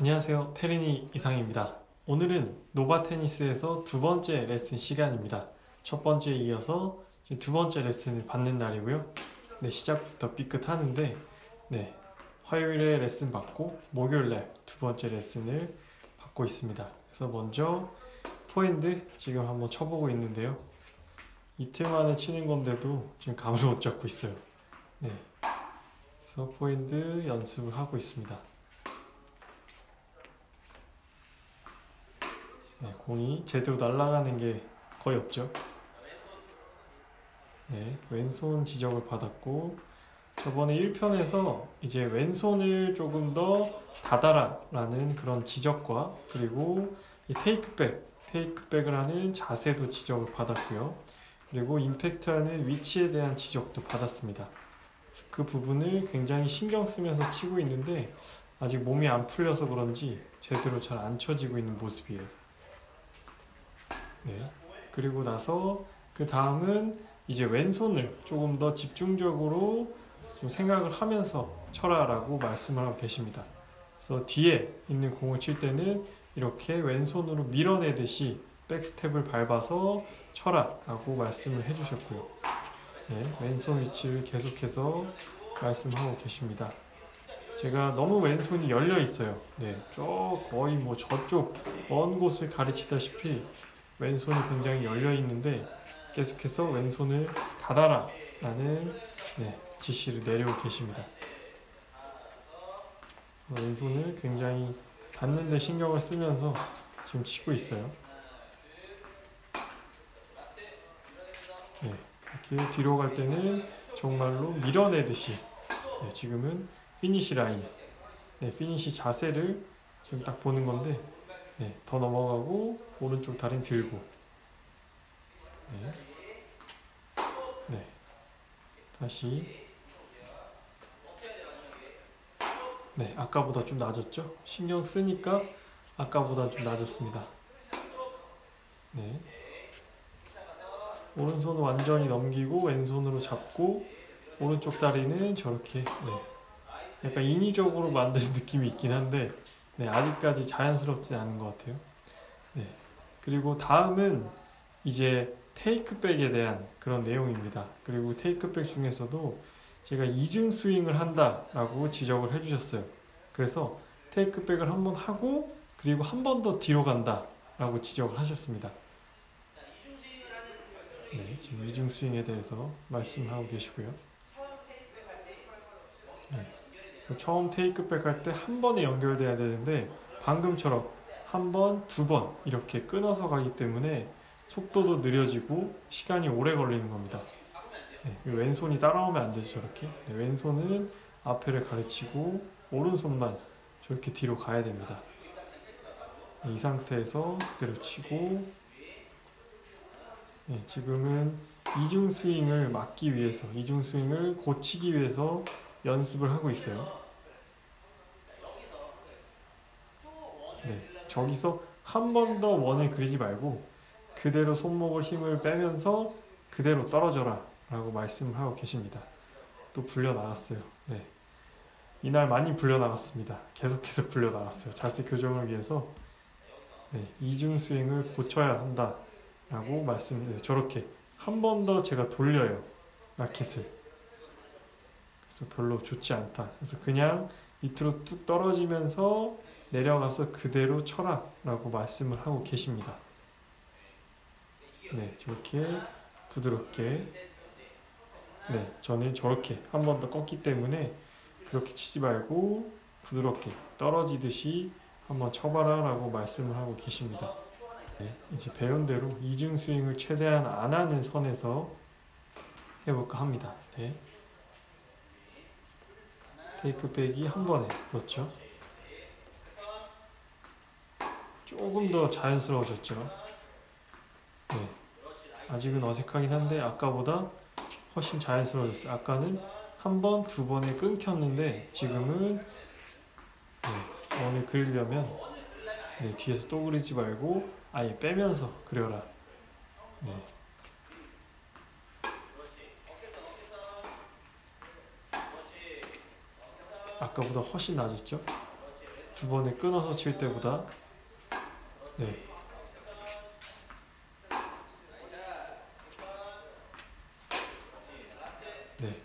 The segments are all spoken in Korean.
안녕하세요. 테리니 이상입니다. 오늘은 노바 테니스에서 두 번째 레슨 시간입니다. 첫 번째에 이어서 두 번째 레슨을 받는 날이고요. 네, 시작부터 삐끗하는데, 네, 화요일에 레슨 받고 목요일날 두 번째 레슨을 받고 있습니다. 그래서 먼저 포핸드 지금 한번 쳐보고 있는데요. 이틀 만에 치는 건데도 지금 감을 못 잡고 있어요. 네, 그래서 포핸드 연습을 하고 있습니다. 네, 공이 제대로 날아가는 게 거의 없죠. 네, 왼손 지적을 받았고 저번에 1편에서 이제 왼손을 조금 더 닫아라 라는 그런 지적과 그리고 이 테이크백, 테이크백을 하는 자세도 지적을 받았고요. 그리고 임팩트하는 위치에 대한 지적도 받았습니다. 그 부분을 굉장히 신경 쓰면서 치고 있는데 아직 몸이 안 풀려서 그런지 제대로 잘 안 쳐지고 있는 모습이에요. 네. 그리고 나서 그 다음은 이제 왼손을 조금 더 집중적으로 좀 생각을 하면서 쳐라라고 말씀을 하고 계십니다. 그래서 뒤에 있는 공을 칠 때는 이렇게 왼손으로 밀어내듯이 백스텝을 밟아서 쳐라라고 말씀을 해주셨고요. 네, 왼손 위치를 계속해서 말씀하고 계십니다. 제가 너무 왼손이 열려 있어요. 네, 저 거의 뭐 저쪽 먼 곳을 가르치다시피 왼손이 굉장히 열려 있는데 계속해서 왼손을 닫아라 라는 네, 지시를 내리고 계십니다. 왼손을 굉장히 닫는 데 신경을 쓰면서 지금 치고 있어요. 네, 이렇게 뒤로 갈 때는 정말로 밀어내듯이 네, 지금은 피니시 라인, 네, 피니시 자세를 지금 딱 보는 건데 네, 더 넘어가고 오른쪽 다리 들고 네. 네. 다시 네, 아까보다 좀 낮았죠? 신경 쓰니까 아까보다 좀 낮았습니다. 네. 오른손 완전히 넘기고 왼손으로 잡고 오른쪽 다리는 저렇게 네. 약간 인위적으로 만든 느낌이 있긴 한데 네, 아직까지 자연스럽지 않은 것 같아요. 네. 그리고 다음은 이제 테이크백에 대한 그런 내용입니다. 그리고 테이크백 중에서도 제가 이중 스윙을 한다라고 지적을 해주셨어요. 그래서 테이크백을 한번 하고 그리고 한 번 더 뒤로 간다라고 지적을 하셨습니다. 네, 지금 이중 스윙에 대해서 말씀하고 계시고요. 네. 처음 테이크백 할 때 한 번에 연결돼야 되는데 방금처럼 한 번, 두 번 이렇게 끊어서 가기 때문에 속도도 느려지고 시간이 오래 걸리는 겁니다. 네, 왼손이 따라오면 안 되죠 저렇게. 네, 왼손은 앞에를 가르치고 오른손만 저렇게 뒤로 가야 됩니다. 네, 이 상태에서 그대로 치고 네, 지금은 이중 스윙을 막기 위해서 이중 스윙을 고치기 위해서 연습을 하고 있어요. 네, 저기서 한 번 더 원을 그리지 말고 그대로 손목을 힘을 빼면서 그대로 떨어져라 라고 말씀을 하고 계십니다. 또 불려 나갔어요. 네. 이날 많이 불려 나갔습니다. 계속해서 불려 나갔어요. 자세 교정을 위해서 네, 이중 스윙을 고쳐야 한다 라고 말씀을 네, 저렇게 한 번 더 제가 돌려요. 라켓을. 그래서 별로 좋지 않다. 그래서 그냥 밑으로 뚝 떨어지면서 내려가서 그대로 쳐라 라고 말씀을 하고 계십니다. 네, 저렇게 부드럽게 네, 저는 저렇게 한 번 더 꺾기 때문에 그렇게 치지 말고 부드럽게 떨어지듯이 한번 쳐봐라 라고 말씀을 하고 계십니다. 네, 이제 배운 대로 이중 스윙을 최대한 안 하는 선에서 해볼까 합니다. 네. 테이크백이 한 번에 그렇죠. 조금 더 자연스러워졌죠. 네. 아직은 어색하긴 한데 아까보다 훨씬 자연스러워졌어요. 아까는 한 번, 두 번에 끊겼는데 지금은 네, 원을 그리려면 네, 뒤에서 또 그리지 말고 아예 빼면서 그려라. 네. 아까보다 훨씬 낮았죠? 두 번에 끊어서 칠 때보다 네. 네.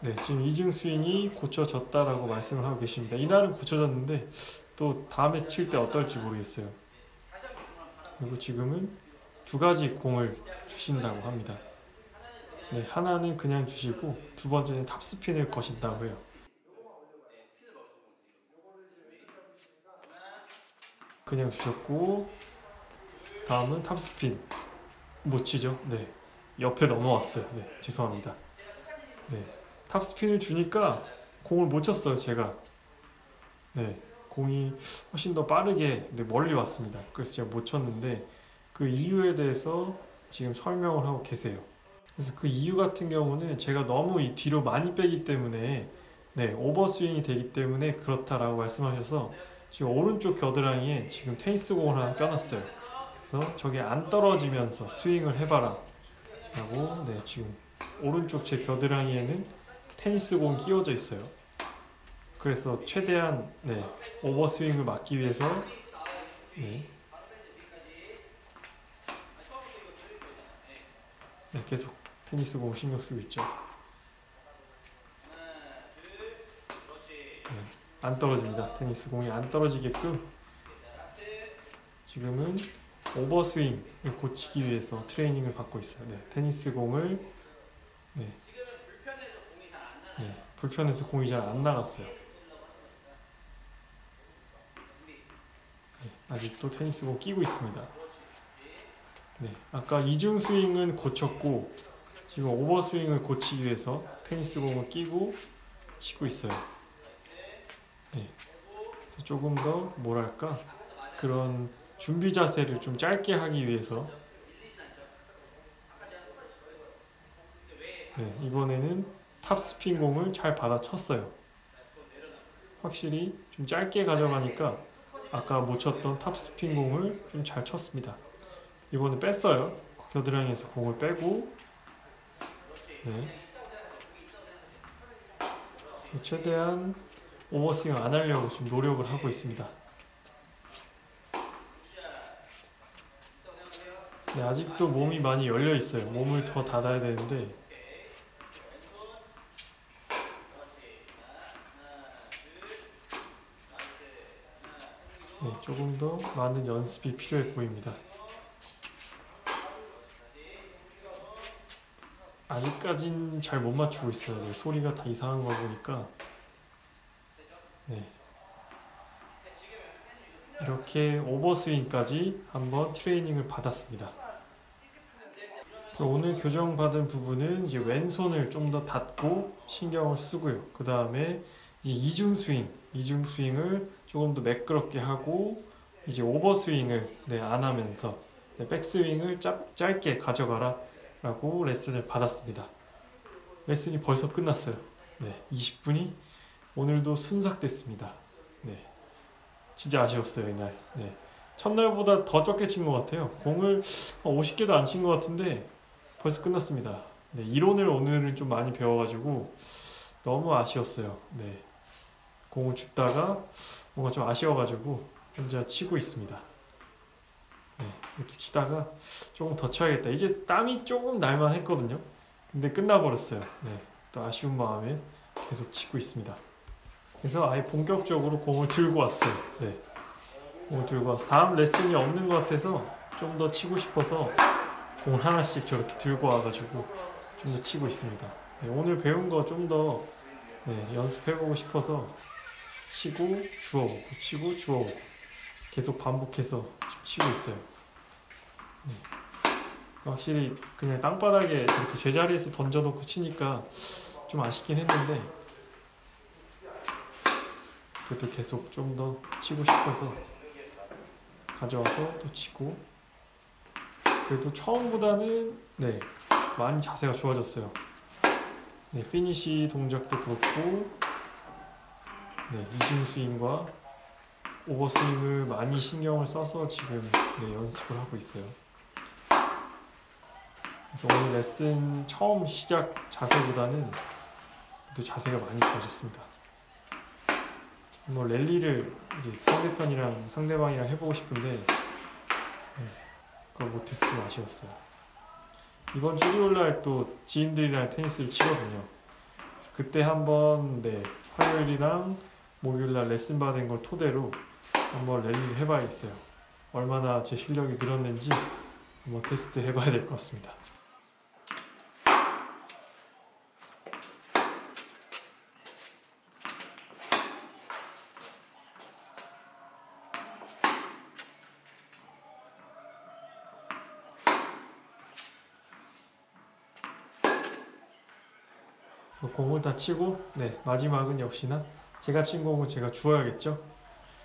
네, 지금 이중 스윙이 고쳐졌다라고 말씀을 하고 계십니다. 이날은 고쳐졌는데 또 다음에 칠 때 어떨지 모르겠어요. 그리고 지금은 두 가지 공을 주신다고 합니다. 네, 하나는 그냥 주시고 두 번째는 탑스핀을 거신다고 해요. 그냥 주셨고 다음은 탑스핀 못 치죠. 네, 옆에 넘어왔어요. 네, 죄송합니다. 네, 탑스핀을 주니까 공을 못 쳤어요. 제가 네, 공이 훨씬 더 빠르게 네, 멀리 왔습니다. 그래서 제가 못 쳤는데 그 이유에 대해서 지금 설명을 하고 계세요. 그래서 그 이유 같은 경우는 제가 너무 이 뒤로 많이 빼기 때문에 네, 오버스윙이 되기 때문에 그렇다라고 말씀하셔서 지금 오른쪽 겨드랑이에 지금 테니스 공을 하나 껴놨어요. 그래서 저게 안 떨어지면서 스윙을 해봐라 라고 네, 지금 오른쪽 제 겨드랑이에는 테니스 공 끼워져 있어요. 그래서 최대한 네, 오버스윙을 막기 위해서 네, 네, 계속 테니스 공 신경 쓰고 있죠. 네, 안 떨어집니다. 테니스 공이 안 떨어지게끔 지금은 오버스윙을 고치기 위해서 트레이닝을 받고 있어요. 네, 테니스 공을 네, 네, 불편해서 공이 잘 안 나갔어요. 네, 아직도 테니스 공 끼고 있습니다. 네, 아까 이중 스윙은 고쳤고 지금 오버 스윙을 고치기 위해서 테니스 공을 끼고 치고 있어요. 네, 조금 더 뭐랄까 그런 준비 자세를 좀 짧게 하기 위해서 네, 이번에는 탑스핀 공을 잘 받아 쳤어요. 확실히 좀 짧게 가져가니까 아까 못 쳤던 탑스핀 공을 좀 잘 쳤습니다. 이번에 뺐어요. 겨드랑이에서 공을 빼고 네. 최대한 오버스윙 안 하려고 지금 노력을 하고 있습니다. 네, 아직도 몸이 많이 열려 있어요. 몸을 더 닫아야 되는데 네, 조금 더 많은 연습이 필요해 보입니다. 아직까진 잘 못 맞추고 있어요. 네, 소리가 다 이상한 거 보니까 네. 이렇게 오버스윙까지 한번 트레이닝을 받았습니다. 그래서 오늘 교정받은 부분은 이제 왼손을 좀 더 닫고 신경을 쓰고요. 그 다음에 이중 스윙, 이중 스윙을 조금 더 매끄럽게 하고 이제 오버 스윙을 네, 안 하면서 네, 백스윙을 짧, 짧게 가져가라 라고 레슨을 받았습니다. 레슨이 벌써 끝났어요. 네, 20분이 오늘도 순삭됐습니다. 네, 진짜 아쉬웠어요 이날. 네, 첫날보다 더 적게 친 것 같아요. 공을 50개도 안 친 것 같은데 벌써 끝났습니다. 네, 이론을 오늘은 좀 많이 배워가지고 너무 아쉬웠어요. 네, 공을 줍다가 뭔가 좀 아쉬워가지고 혼자 치고 있습니다. 네, 이렇게 치다가 조금 더 쳐야겠다. 이제 땀이 조금 날만 했거든요. 근데 끝나버렸어요. 네, 또 아쉬운 마음에 계속 치고 있습니다. 그래서 아예 본격적으로 공을 들고 왔어요. 네, 공을 들고 와서 다음 레슨이 없는 것 같아서 좀 더 치고 싶어서 공을 하나씩 저렇게 들고 와가지고 좀 더 치고 있습니다. 네, 오늘 배운 거 좀 더 네, 연습해보고 싶어서 치고 주워오고 치고 주워오고 계속 반복해서 치고 있어요. 네. 확실히 그냥 땅바닥에 이렇게 제자리에서 던져놓고 치니까 좀 아쉽긴 했는데 그래도 계속 좀 더 치고 싶어서 가져와서 또 치고 그래도 처음보다는 네 많이 자세가 좋아졌어요. 네 피니시 동작도 그렇고 네 이중 스윙과 오버 스윙을 많이 신경을 써서 지금 네, 연습을 하고 있어요. 그래서 오늘 레슨 처음 시작 자세보다는 또 자세가 많이 좋아졌습니다. 뭐 랠리를 이제 상대편이랑 상대방이랑 해보고 싶은데 네, 그걸 좀 아쉬웠어요. 이번 주 일요일 날 또 지인들이랑 테니스를 치거든요. 그때 한번 네 화요일이랑 목요일 날 레슨 받은 걸 토대로 한번 랠리를 해봐야겠어요. 얼마나 제 실력이 늘었는지 한번 테스트 해봐야 될 것 같습니다. 그래서 공을 다 치고 네 마지막은 역시나 제가 친 공을 제가 주어야겠죠.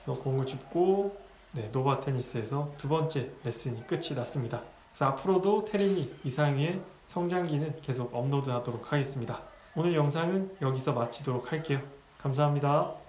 그래서 공을 줍고 네 노바 테니스에서 두 번째 레슨이 끝이 났습니다. 그래서 앞으로도 테린이 이상의 성장기는 계속 업로드하도록 하겠습니다. 오늘 영상은 여기서 마치도록 할게요. 감사합니다.